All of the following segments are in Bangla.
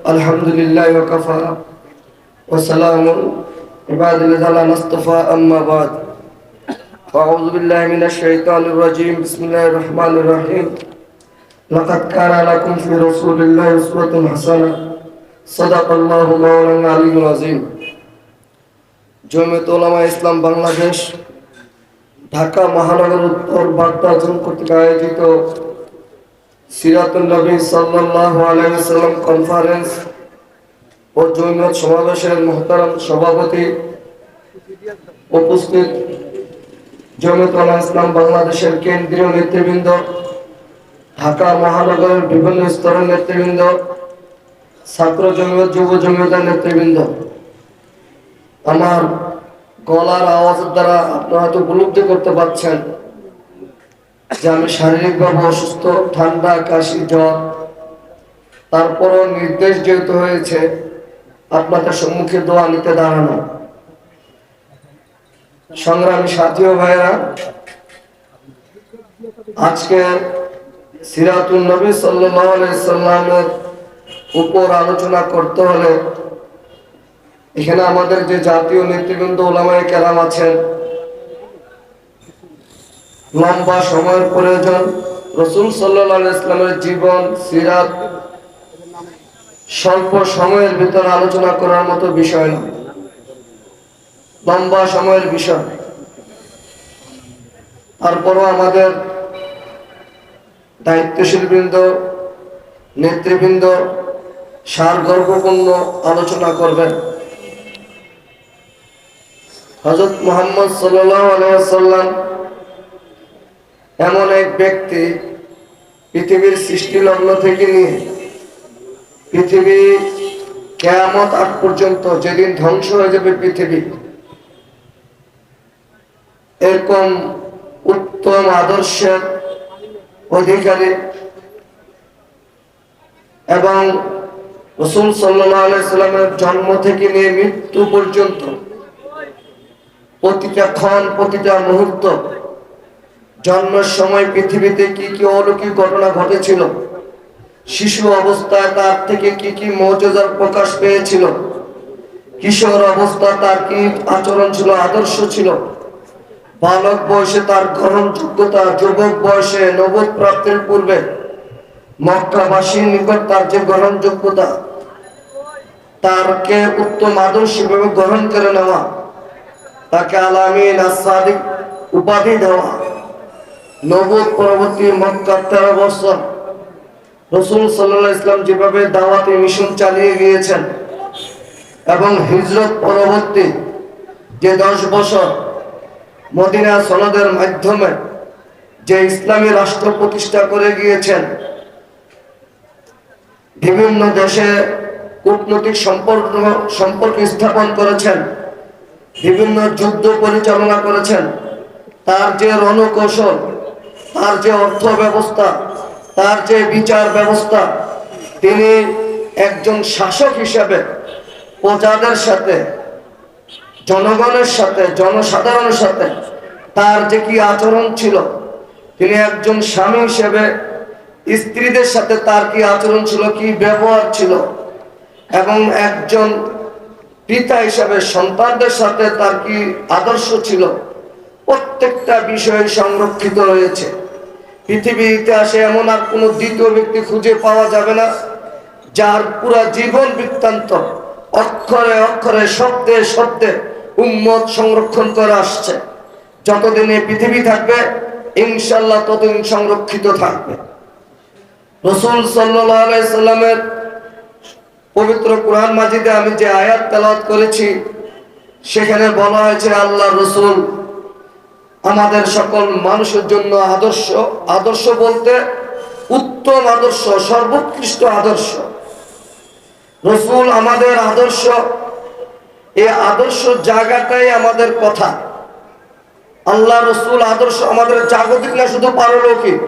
الحمد لله وكفى وسلام عباد الذين اصطفى أما بعد فأعوذ بالله من الشيطان الرجيم بسم الله الرحمن الرحيم لقد كان لكم في رسول الله أسوة حسنة صدق الله مولانا العلي العظيم জমিয়ত ওলামা ইসলাম বাংলাদেশ ঢাকা মহানগর উত্তর বার্তা জন কর্তৃক আয়োজিত নবী কনফারেন্স ও সমাবেশের সভাপতি উপস্থিত বাংলাদেশের কেন্দ্রীয় নেতৃবৃন্দ, ঢাকা মহানগরের বিভিন্ন স্তরের নেতৃবৃন্দ, ছাত্র জমিয়ত যুব জমিয়তের নেতৃবৃন্দ। আমার গলার আওয়াজের দ্বারা আপনারা হয়তো উপলব্ধি করতে পারছেন। যে আমি শারীরিকভাবে অসুস্থ, ঠান্ডা, কাশি, জ্বর, তারপরও নির্দেশ যেহেতু হয়েছে, আপনাদের সম্মুখে দোয়া নিতে দাঁড়ানো। সংগ্রামী সাথী ও ভাইয়েরা আজকে সিরাতুল নবী সাল্লামের উপর আলোচনা করতে হলে, এখানে আমাদের যে জাতীয় নেতৃবৃন্দ, ওলামায় কেরাম আছেন লম্বা সময়ের প্রয়োজন। রসুল সাল্লাহ ইসলামের জীবন, সিরাত স্বল্প সময়ের ভিতর আলোচনা করার মতো বিষয় না। লম্বা সময়ের বিষয়। তারপরও আমাদের দায়িত্বশীল বৃন্দ নেতৃবৃন্দ সার গর্বপূর্ণ আলোচনা করবেন। হজরত মোহাম্মদ সাল্লাম এমন এক ব্যক্তি পৃথিবীর সৃষ্টি লগ্ন থেকে নিয়ে পৃথিবী কেয়ামত আগ পর্যন্ত যেদিন ধ্বংস হয়ে যাবে পৃথিবী, এরকম উত্তম আদর্শের অধিকারী এবং রসুল সাল্লামের জন্ম থেকে নিয়ে মৃত্যু পর্যন্ত প্রতিটা ক্ষণ, প্রতিটা মুহূর্ত জন্মের সময় পৃথিবীতে কি কি অলৌকিক ঘটনা ঘটেছিল? শিশু অবস্থায় তার থেকে কি কি মৌজার প্রকাশ পেয়েছিল? কিশোর অবস্থা তার কি আচরণ ছিল আদর্শ ছিল? বালক বয়সে তার গ্রহণযোগ্যতা, যুবক বয়সে নবদ প্রাপ্তির পূর্বে মক্কাবাসীর নিকট তার যে গ্রহণযোগ্যতা তারকে উত্তম আদর্শ হিসেবে গ্রহণ করে নেওয়া, তাকে আলামিন আসাদিক উপাধি দেওয়া। নবদ পরবর্তী মক্কা তেরো বছর। রসুল সাল্লাহ ইসলাম যেভাবে দাওয়াতি মিশন চালিয়ে গিয়েছেন এবং হিজরত পরবর্তী যে দশ বছর মদিনা সনদের মাধ্যমে যে ইসলামী রাষ্ট্র প্রতিষ্ঠা করে গিয়েছেন, বিভিন্ন দেশে কূটনৈতিক সম্পর্ক সম্পর্ক স্থাপন করেছেন, বিভিন্ন যুদ্ধ পরিচালনা করেছেন, তার যে রণকৌশল তার যে অর্থ ব্যবস্থা তার যে বিচার ব্যবস্থা, তিনি একজন শাসক হিসেবে প্রজাদের সাথে, জনগণের সাথে, জনসাধারণের সাথে তার যে কি আচরণ ছিল, তিনি একজন স্বামী হিসেবে স্ত্রীদের সাথে তার কি আচরণ ছিল, কি ব্যবহার ছিল, এবং একজন পিতা হিসাবে সন্তানদের সাথে তার কি আদর্শ ছিল, প্রত্যেকটা বিষয় সংরক্ষিত রয়েছে। পৃথিবীর ইতিহাসে এমন আর কোনো দ্বিতীয় ব্যক্তি খুঁজে পাওয়া যাবে না, যার পুরা জীবন বৃত্তান্ত অক্ষরে অক্ষরে শব্দে শব্দে উম্মত সংরক্ষণ করে আসছে। যতদিন এই পৃথিবী থাকবে ইনশাল্লাহ ততদিন সংরক্ষিত থাকবে। রসুল সাল্লামের পবিত্র কোরআন মাজিদে আমি যে আয়াত তেলাওয়াত করেছি, সেখানে বলা হয়েছে আল্লাহ রসুল আমাদের সকল মানুষের জন্য আদর্শ আদর্শ বলতে উত্তম আদর্শ, সর্বোৎকৃষ্ট আদর্শ। রসুল আমাদের আদর্শ, এ আদর্শ জায়গাটাই আমাদের কথা। আল্লাহ রসুল আদর্শ আমাদের জাগতিক না শুধু পারলৌকিক।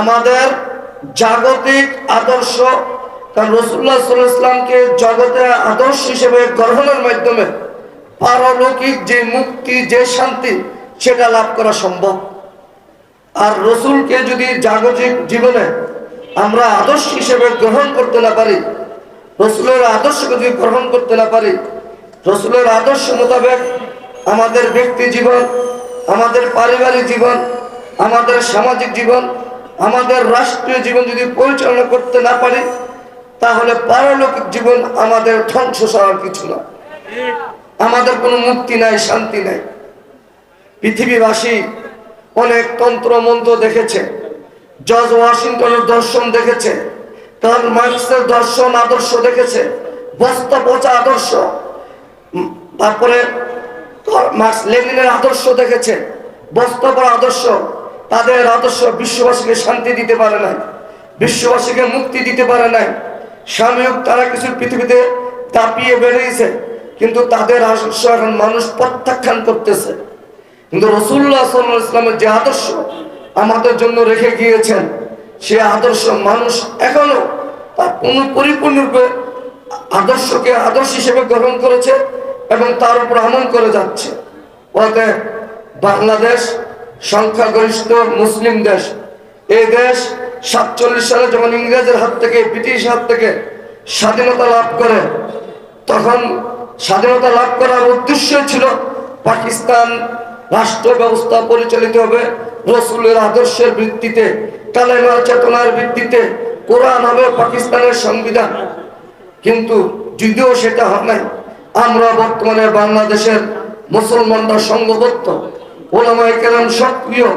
আমাদের জাগতিক আদর্শ, কারণ রসুল্লাহ ইসলামকে জগতে আদর্শ হিসেবে গ্রহণের মাধ্যমে পারলৌকিক যে মুক্তি, যে শান্তি, সেটা লাভ করা সম্ভব। আর রসুলকে যদি জাগতিক জীবনে আমরা আদর্শ হিসেবে গ্রহণ করতে না পারি, রসুলের আদর্শকে যদি গ্রহণ করতে না পারি, রসুলের আদর্শ মোতাবেক আমাদের ব্যক্তি জীবন, আমাদের পারিবারিক জীবন, আমাদের সামাজিক জীবন, আমাদের রাষ্ট্রীয় জীবন যদি পরিচালনা করতে না পারি, তাহলে পারলৌকিক জীবন আমাদের ধ্বংস ছাড়ার কিছু না। আমাদের কোনো মুক্তি নাই, শান্তি নাই। পৃথিবীবাসী অনেক তন্ত্র মন্ত্র দেখেছে জর্জ ওয়াশিংটনের দর্শন দেখেছে, তার মার্কসের দর্শন আদর্শ দেখেছে, বস্তা পচা আদর্শ। তারপরে মার্কস লেনিনের আদর্শ দেখেছে, বস্তা পচা আদর্শ। তাদের আদর্শ বিশ্ববাসীকে শান্তি দিতে পারে নাই, বিশ্ববাসীকে মুক্তি দিতে পারে নাই। সাময়িক তারা কিছু পৃথিবীতে তাপিয়ে বেরিয়েছে কিন্তু তাদের আদর্শ এখন মানুষ প্রত্যাখ্যান করতেছে। কিন্তু রসুল্লাহ সাল্লাহ ইসলামের যে আদর্শ আমাদের জন্য রেখে গিয়েছেন, সে আদর্শ মানুষ এখনও তার কোন পরিপূর্ণরূপে আদর্শকে আদর্শ হিসেবে গ্রহণ করেছে এবং তার উপর আমল করে যাচ্ছে। অতএব বাংলাদেশ সংখ্যাগরিষ্ঠ মুসলিম দেশ। এই দেশ সাতচল্লিশ সালে যখন ইংরেজের হাত থেকে ব্রিটিশ হাত থেকে স্বাধীনতা লাভ করে, তখন স্বাধীনতা লাভ করার উদ্দেশ্য ছিল পাকিস্তান রাষ্ট্র ব্যবস্থা পরিচালিত হবে। রসুলের আদর্শের ভিত্তিতে কালেমা চেতনার ভিত্তিতে কোরআন হবে পাকিস্তানের সংবিধান। কিন্তু যদিও সেটা হয় নাই, আমরা বর্তমানে বাংলাদেশের মুসলমানরা সংঘবদ্ধ। ওলামায় কেরাম সক্রিয়।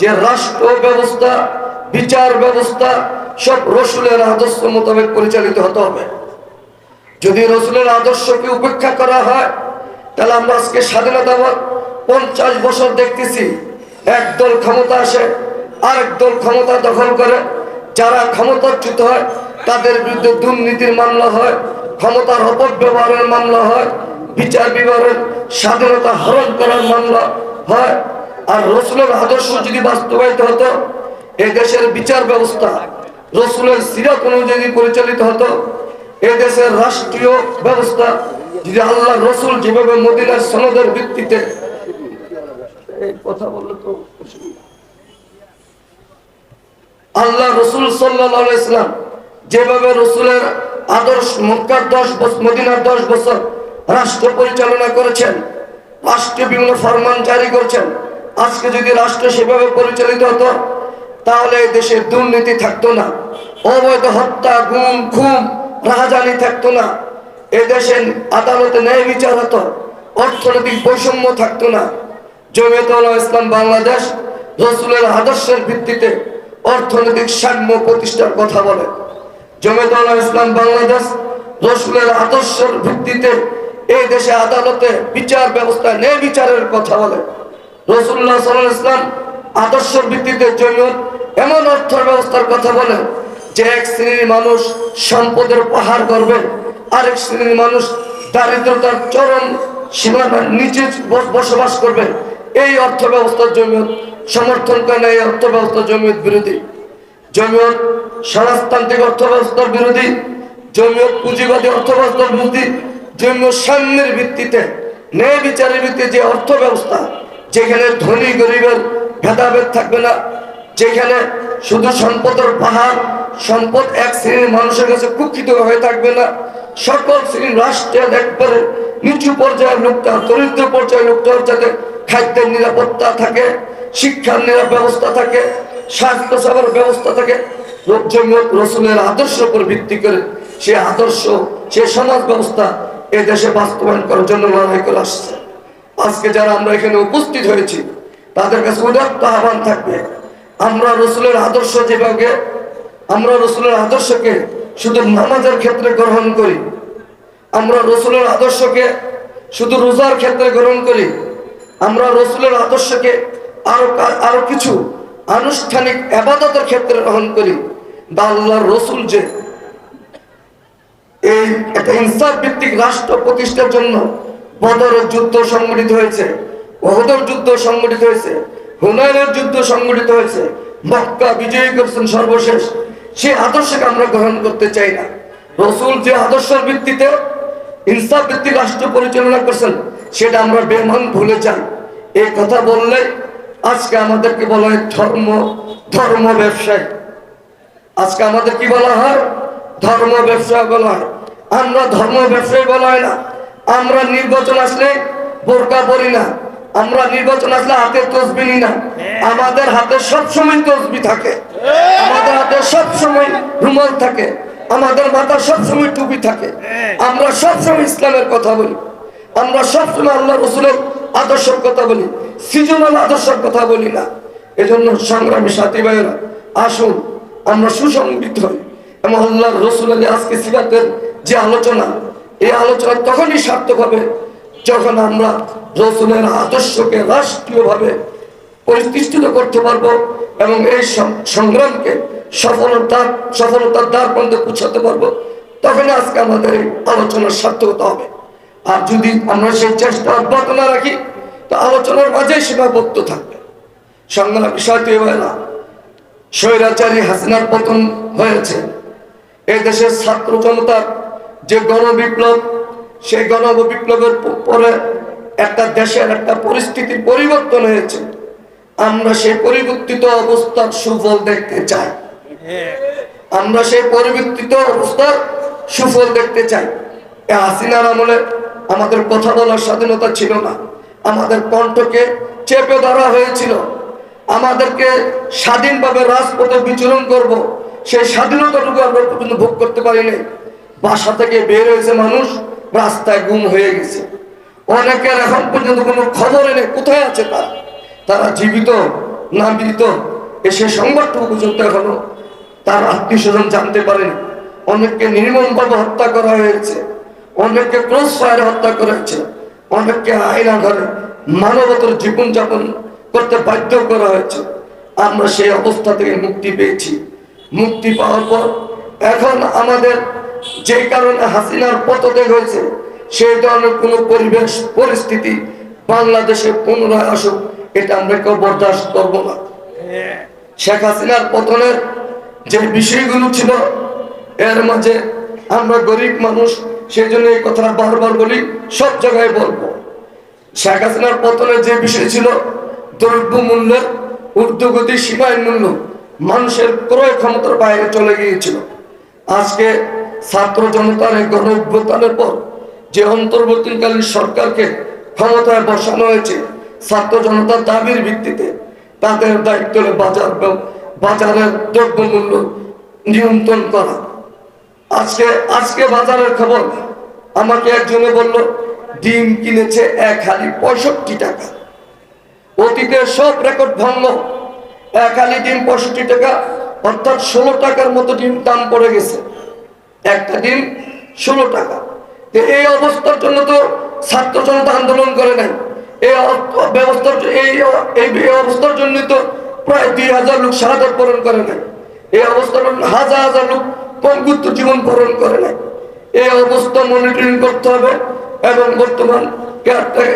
যে রাষ্ট্র ব্যবস্থা, বিচার ব্যবস্থা সব রসুলের আদর্শ মোতাবেক পরিচালিত হতে হবে। যদি রসুলের আদর্শকে উপেক্ষা করা হয়, তাহলে আমরা আজকে স্বাধীনতা পঞ্চাশ বছর দেখতেছি। এক দল ক্ষমতা আসে, আরেক দল ক্ষমতা দখল করে। যারা ক্ষমতাচ্যুত হয়, তাদের বিরুদ্ধে দুর্নীতির মামলা হয়, ক্ষমতার অপব্যবহারের মামলা হয়, বিচার বিভাগের স্বাধীনতা হরণ করার মামলা হয়। আর রসুলের আদর্শ যদি বাস্তবায়িত হতো এই দেশের বিচার ব্যবস্থা রসুলের সিরাত অনুযায়ী পরিচালিত হতো এই দেশের রাষ্ট্রীয় ব্যবস্থা যদি আল্লাহ রসুল যেভাবে মদিনার সনদের ভিত্তিতে কথা বললে তো আল্লাহ রসুল সাল্লাহ ইসলাম যেভাবে রসুলের আদর্শ মক্কার দশ বছর মদিনার দশ বছর রাষ্ট্র পরিচালনা করেছেন রাষ্ট্রীয় বিভিন্ন ফরমান জারি করেছেন, আজকে যদি রাষ্ট্র সেভাবে পরিচালিত হতো, তাহলে দেশে দুর্নীতি থাকতো না। অবৈধ হত্যা, গুম, খুন রাহাজানি থাকতো না। এই দেশে আদালতে ন্যায় বিচার হতো, অর্থনৈতিক বৈষম্য থাকতো না। জমিয়তুল ইসলাম বাংলাদেশ রসুলের আদর্শের ভিত্তিতে অর্থনৈতিক সাম্য প্রতিষ্ঠার কথা বলে। জমিয়তুল ইসলাম বাংলাদেশ রসুলের আদর্শের ভিত্তিতে এই দেশে আদালতে বিচার ব্যবস্থা, ন্যায় বিচারের কথা বলে। রসুল্লাহ সাল্লাহ ইসলাম আদর্শের ভিত্তিতে জমিয়ত এমন অর্থ ব্যবস্থার কথা বলে যে এক শ্রেণির মানুষ সম্পদের পাহাড় করবে, আরেক শ্রেণির মানুষ দারিদ্রতার চরম সীমানার নিচে বস- বসবাস করবে। এই অর্থ ব্যবস্থার জমিয়ত, সমর্থন করে এই অর্থ ব্যবস্থার জমিয়ত বিরোধী। জমিয়ত সমাজতান্ত্রিক অর্থ ব্যবস্থার বিরোধী। জমিয়ত পুঁজিবাদী অর্থ ব্যবস্থার বিরোধী। জমিয়ত সাম্যের ভিত্তিতে, ন্যায় বিচারের ভিত্তিতে যে অর্থ ব্যবস্থা যেখানে ধনী গরিবের ভেদাভেদ থাকবে না যেখানে শুধু সম্পদের পাহাড়, সম্পদ এক শ্রেণির মানুষের কাছে কুক্ষিত হয়ে থাকবে না। সকল শ্রেণির রাষ্ট্রের একবারে নিচু পর্যায়ের লোকটা দরিদ্র পর্যায়ের লোকটার যাতে খাদ্যের নিরাপত্তা থাকে, শিক্ষার নিরাপ ব্যবস্থা থাকে স্বাস্থ্য সেবার ব্যবস্থা থাকে লোক জমিয়ত রসুলের আদর্শের উপর ভিত্তি করে সে আদর্শ, সে সমাজ ব্যবস্থা এ দেশে বাস্তবায়ন করার জন্য লড়াই করে আসছে। আজকে যারা আমরা এখানে উপস্থিত হয়েছি, তাদের কাছে উদাত্ত আহ্বান থাকবে। আমরা রসুলের আদর্শ যেভাবে আমরা রসুলের আদর্শকে শুধু নামাজের ক্ষেত্রে গ্রহণ করি, আমরা রসুলের আদর্শকে শুধু রোজার ক্ষেত্রে গ্রহণ করি, আমরা রসুলের আদর্শকে আরও আরও কিছু আনুষ্ঠানিক আবাদতের ক্ষেত্রে গ্রহণ করি, বা আল্লাহর রসুল যে এই একটা ইনসাফ ভিত্তিক রাষ্ট্র প্রতিষ্ঠার জন্য বদরের যুদ্ধ সংগঠিত হয়েছে ওহদর যুদ্ধ সংগঠিত হয়েছে হুনায়নের যুদ্ধ সংগঠিত হয়েছে। মক্কা বিজয়ী করেছেন সর্বশেষ। সেই আদর্শকে আমরা গ্রহণ করতে চাই না। রসুল যে আদর্শের ভিত্তিতে ইনসাফ ভিত্তিক রাষ্ট্র পরিচালনা করছেন, সেটা আমরা বেমান ভুলে যাই। এই কথা বললে আজকে আমাদেরকে বলা হয় ধর্ম ধর্ম ব্যবসায়ী। আজকে আমাদের কি বলা হয়? ধর্ম ব্যবসায় বলা হয়। আমরা ধর্ম ব্যবসায়ী বলা হয় না। আমরা নির্বাচন আসলে বোরকা পরি না। আমরা নির্বাচন আসলে হাতে তসবি নিই না। আমাদের হাতে সবসময় তসবি থাকে। আমাদের হাতে সবসময় রুমাল থাকে। আমাদের মাথা সবসময় টুপি থাকে। আমরা সবসময় ইসলামের কথা বলি। আমরা সবসময় আল্লাহ রসুলের আদর্শের কথা বলি। সৃজনাল আদর্শের কথা বলি না। এজন্য সংগ্রামী সাথী ভাইয়েরা আসুন আমরা সুসংগঠিত হই। এবং আল্লাহ রসুল আজকে সিরাতের যে আলোচনা এই আলোচনা তখনই সার্থক হবে যখন আমরা রসুলের আদর্শকে রাষ্ট্রীয়ভাবে প্রতিষ্ঠিত করতে পারব এবং এই সংগ্রামকে সফলতার সফলতার দ্বার পর্যন্ত পৌঁছাতে পারব, তখন আজকে আমাদের এই আলোচনার সার্থকতা হবে। আর যদি আমরা সেই চেষ্টা অব্যাহত না রাখি, তো আলোচনার মাঝে সীমাবদ্ধ থাকবে। সংগ্রাম বিষয়টি হয় না স্বৈরাচারী হাসিনার পতন হয়েছে। এই দেশের ছাত্র জনতার যে গণবিপ্লব সেই গণ বিপ্লবের পরে একটা দেশের একটা পরিস্থিতির পরিবর্তন হয়েছে। আমরা সেই পরিবর্তিত অবস্থার সুফল দেখতে চাই। আমরা সেই পরিবর্তিত অবস্থার সুফল দেখতে চাই। হাসিনার আমলে আমাদের কথা বলার স্বাধীনতা ছিল না। আমাদের কণ্ঠকে চেপে ধরা হয়েছিল। আমাদেরকে স্বাধীনভাবে রাজপথে বিচরণ করব। সেই স্বাধীনতাটুকু আমরা ভোগ করতে পারিনি। বাসা থেকে বের হয়েছে মানুষ। রাস্তায় গুম হয়ে গেছে। অনেকের এখন পর্যন্ত কোনো খবর নেই কোথায় আছে তারা? তারা জীবিত, না মৃত এসে সংবাদটুকু পর্যন্ত এখনও তার আত্মীয় স্বজন জানতে পারেনি। অনেককে নির্মমভাবে হত্যা করা হয়েছে, অনেককে ক্রস ফায়ারে হত্যা করা হয়েছে, অনেককে আয়না ঘরে মানবতার জীবনযাপন করতে বাধ্য করা হয়েছে। আমরা সেই অবস্থা থেকে মুক্তি পেয়েছি। মুক্তি পাওয়ার পর এখন আমাদের যে কারণে হাসিনার পতনে হয়েছে, সেই ধরনের কোনো পরিবেশ, পরিস্থিতি বাংলাদেশে পুনরায় আসুক, এটা আমরা কেউ বরদাস্ত করব না। শেখ হাসিনার পতনের যে বিষয়গুলো ছিল, এর মাঝে আমরা গরিব মানুষ, সেই জন্য এই কথাটা বারবার বলি, সব জায়গায় বলব। শেখ হাসিনার পতনের যে বিষয় ছিল, দ্রব্য মূল্যের ঊর্ধ্বগতি সীমায় মূল্য, মানুষের ক্রয় ক্ষমতার বাইরে চলে গিয়েছিল। আজকে ছাত্র জনতার এই গণ অভ্যুত্থানের পর যে অন্তর্বর্তীকালীন সরকারকে ক্ষমতায় বসানো হয়েছে, ছাত্র জনতার দাবির ভিত্তিতে তাদের দায়িত্ব বাজার বাজারের দ্রব্যমূল্য নিয়ন্ত্রণ করা। আজকে আজকে বাজারের খবর আমাকে একজনে বলল, ডিম কিনেছে এক হালি পঁয়ষট্টি টাকা। অতীতে সব রেকর্ড ভঙ্গ এক হালি ডিম পঁয়ষট্টি টাকা, অর্থাৎ ষোলো টাকার মতো ডিম দাম পড়ে গেছে। একটা ডিম ষোলো টাকা। এই অবস্থার জন্য তো ছাত্র জনতা আন্দোলন করে নাই। এই ব্যবস্থার এই এই অবস্থার জন্য তো প্রায় দুই হাজার লোক শাহাদ বরণ করে নাই। এই অবস্থার হাজার হাজার লোক পঙ্গুত্ব জীবন বরণ করে নাই। এই অবস্থা মনিটরিং করতে হবে এবং বর্তমান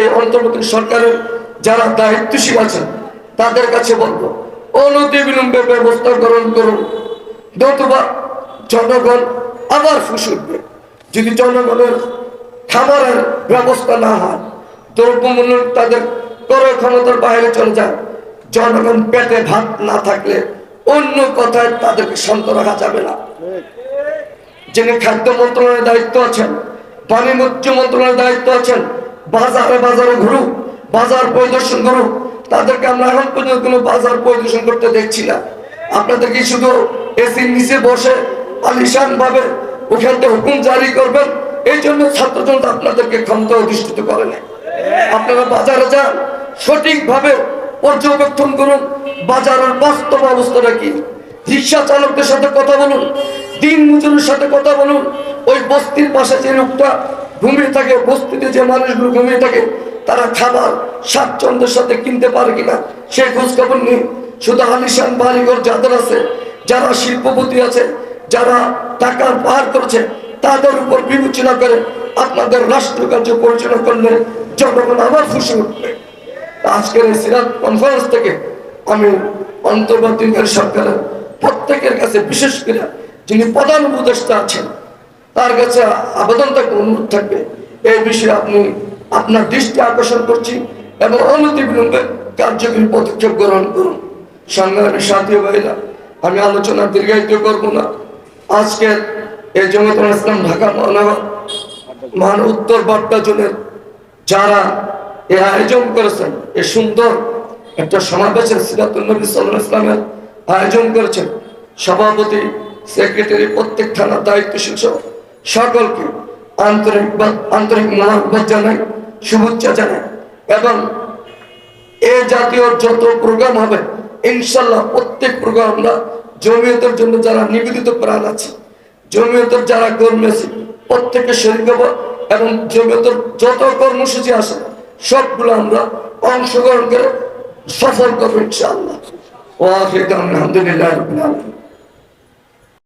এই অন্তর্বর্তী সরকারের যারা দায়িত্বশীল আছেন, তাদের কাছে বলব অনতি বিলম্বে ব্যবস্থা গ্রহণ করুন। নতুবা জনগণ আবার ফুস উঠবে। যদি জনগণের খাবারের ব্যবস্থা না হয়, দ্রব্যমূল্য তাদের ক্রয় ক্ষমতার বাইরে চলে যায়। জনগণ পেটে ভাত না থাকলে অন্য কথায় তাদেরকে শান্ত রাখা যাবে না। যিনি খাদ্য মন্ত্রণালয়ের দায়িত্ব আছেন, বাণিজ্য মন্ত্রণালয়ের দায়িত্ব আছেন, বাজারে বাজারে ঘুরুক, বাজার পরিদর্শন করুক, তাদেরকে আমরা এখন পর্যন্ত কোনো বাজার পরিদর্শন করতে দেখছি না। আপনাদেরকে শুধু এসির নিচে বসে আলিশান ভাবে ওখান থেকে হুকুম জারি করবেন। এই জন্য ছাত্র জনতা আপনাদেরকে ক্ষমতা অধিষ্ঠিত করে না আপনারা বাজারে যান, সঠিকভাবে পর্যবেক্ষণ করুন, বাজারের বাস্তব অবস্থাটা কি? রিক্সা চালকদের সাথে কথা বলুন, দিন মজুরের সাথে কথা বলুন, ওই বস্তির পাশে যে লোকটা ঘুমিয়ে থাকে বস্তিতে যে মানুষগুলো ঘুমিয়ে থাকে, তারা খাবার স্বাচ্ছন্দ্যের সাথে কিনতে পারে কিনা, সে খোঁজ খবর নেই শুধু আলিশান বাড়িঘর যাদের আছে, যারা শিল্পপতি আছে যারা টাকার পাহাড় করেছে, তাদের উপর বিবেচনা করে আপনাদের রাষ্ট্র কার্য পরিচালনা করলে জনগণ আবার খুশি উঠবে আজকের এই সিরাত কনফারেন্স থেকে আমি অন্তর্বর্তীকালীন সরকারের প্রত্যেকের কাছে বিশেষ করে যিনি প্রধান উপদেষ্টা আছেন, তার কাছে আবেদন থাকবে, অনুরোধ থাকবে। এই বিষয়ে আপনি আপনার দৃষ্টি আকর্ষণ করছি এবং অনতি বিলম্বে কার্যকরী পদক্ষেপ গ্রহণ করুন। সংগ্রামী সাথী ভাইরা, আমি আলোচনা দীর্ঘায়িত করব না। আজকে এই জমিয়তুল ইসলাম ঢাকা মহানগর মান উত্তর বাড্ডা জোনের যারা এ আয়োজন করেছেন, এ সুন্দর একটা সমাবেশের সিরাতুল নবী সাল্লাল্লাহু ইসলামের আয়োজন করেছেন, সভাপতি, সেক্রেটারি, প্রত্যেক থানার দায়িত্বশীল সহ সকলকে আন্তরিক আন্তরিক মহাব্বত জানাই, শুভেচ্ছা জানাই এবং এ জাতীয় যত প্রোগ্রাম হবে, ইনশাল্লাহ প্রত্যেক প্রোগ্রাম আমরা জমিয়তের জন্য যারা নিবেদিত প্রাণ আছে, জমিয়তের যারা কর্মী আছে, প্রত্যেকে শরীর এবং জমিয়তের যত কর্মসূচি আছে, সবগুলো আমরা অংশগ্রহণ করে সফল করব ইনশাআল্লাহ। ওয়াহিদ আলহামদুলিল্লাহ রাব্বিল আলামিন।